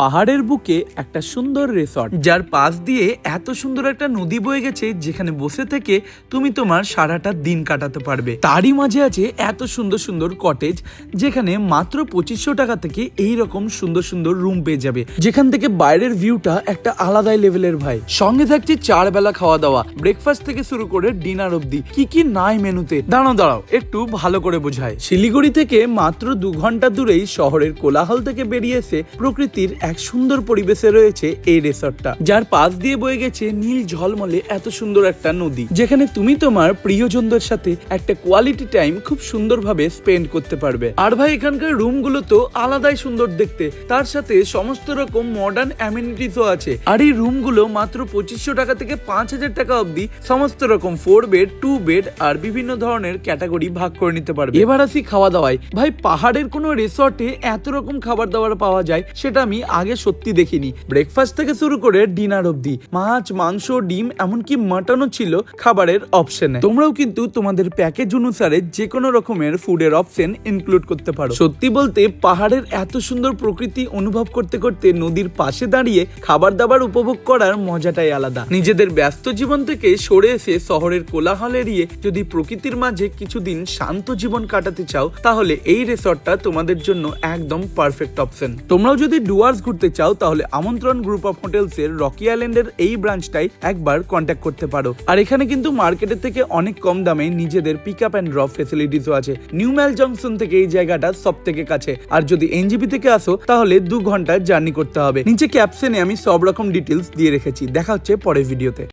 পাহাড়ের বুকে একটা সুন্দর রিসর্ট যার পাশ দিয়ে এত সুন্দর একটা নদী বয়ে গেছে যেখানে বসে থেকে তুমি তোমার সারাটা দিন কাটাতে পারবে। তারই মাঝে আছে এত সুন্দর সুন্দর কটেজ যেখানে মাত্র পঁচিশশো টাকা থেকে এই রকম সুন্দর সুন্দর রুম পেয়ে যাবে। যেখান থেকে বাইরের ভিউটা একটা আলাদাই লেভেলের ভাই। সঙ্গে থাকছে চার বেলা খাওয়া দাওয়া ব্রেকফাস্ট থেকে শুরু করে ডিনার অবধি। কি কি নাই মেনুতে? দাঁড়াও দাঁড়াও, একটু ভালো করে বোঝায় শিলিগুড়ি থেকে মাত্র দু ঘণ্টা দূরেই শহরের কোলাহল থেকে বেরিয়ে এসে প্রকৃতির এক সুন্দর পরিবেশে রয়েছে এই রিসর্টটা। যার পাশ দিয়ে বয়ে গেছে নীল ঝলমলে এত সুন্দর একটা নদী। যেখানে তুমি তোমার প্রিয়জনদের সাথে একটা কোয়ালিটি টাইম খুব সুন্দরভাবে স্পেন্ড করতে পারবে। আর ভাই, এখানকার রুমগুলো তো আলাদাই সুন্দর দেখতে। তার সাথে সমস্ত রকম মডার্ন অ্যামিনিটিসও আছে। আর এই রুমগুলো মাত্র পঁচিশশো টাকা থেকে পাঁচ হাজার টাকা অবধি সমস্ত রকম ফোর বেড টু বেড আর বিভিন্ন ধরনের ক্যাটাগরি ভাগ করে নিতে পারবে। এবার আসি খাওয়া দাওয়ায়। ভাই, পাহাড়ের কোনো রিসর্টে এত রকম খাবার দাবার পাওয়া যায়, সেটা আমি আগে সত্যি দেখিনি। ব্রেকফাস্ট থেকে শুরু করে ডিনার অবধি। মাছ, মাংস, ডিম, এমনকি মাটনও ছিল খাবারের অপশনে তোমরাও কিন্তু তোমাদের প্যাকেজ অনুসারে যে কোনো রকমের ফুডের অপশন ইনক্লুড করতে পারো। সত্যি বলতে, পাহাড়ের এত সুন্দর প্রকৃতি অনুভব করতে করতে নদীর পাশে দাঁড়িয়ে খাবার দাবার উপভোগ করার মজাটাই আলাদা। নিজেদের ব্যস্ত জীবন থেকে সরে এসে শহরের কোলাহল এড়িয়ে যদি প্রকৃতির মাঝে কিছুদিন শান্ত জীবন কাটাতে চাও, তাহলে এই রিসর্টটা তোমাদের জন্য একদম পারফেক্ট অপশন তোমরাও যদি ডুয়ার্স ঘুরতে চাও, তাহলে আমন্ত্রণ গ্রুপ অফ হোটেলস এর রকি আইল্যান্ডের এই ব্রাঞ্চটাই একবার কন্ট্যাক্ট করতে পারো। আর এখানে কিন্তু মার্কেটের থেকে অনেক কম দামে নিজেদের পিক আপ অ্যান্ড ড্রপ ফেসিলিটিসও আছে। নিউ ম্যাল জংশন থেকে এই জায়গাটা সব থেকে কাছে। আর যদি এনজিপি থেকে আসো, তাহলে দু ঘণ্টার জার্নি করতে হবে। নিচে ক্যাপশনে আমি সব রকম ডিটেলস দিয়ে রেখেছি। দেখা হচ্ছে পরের ভিডিওতে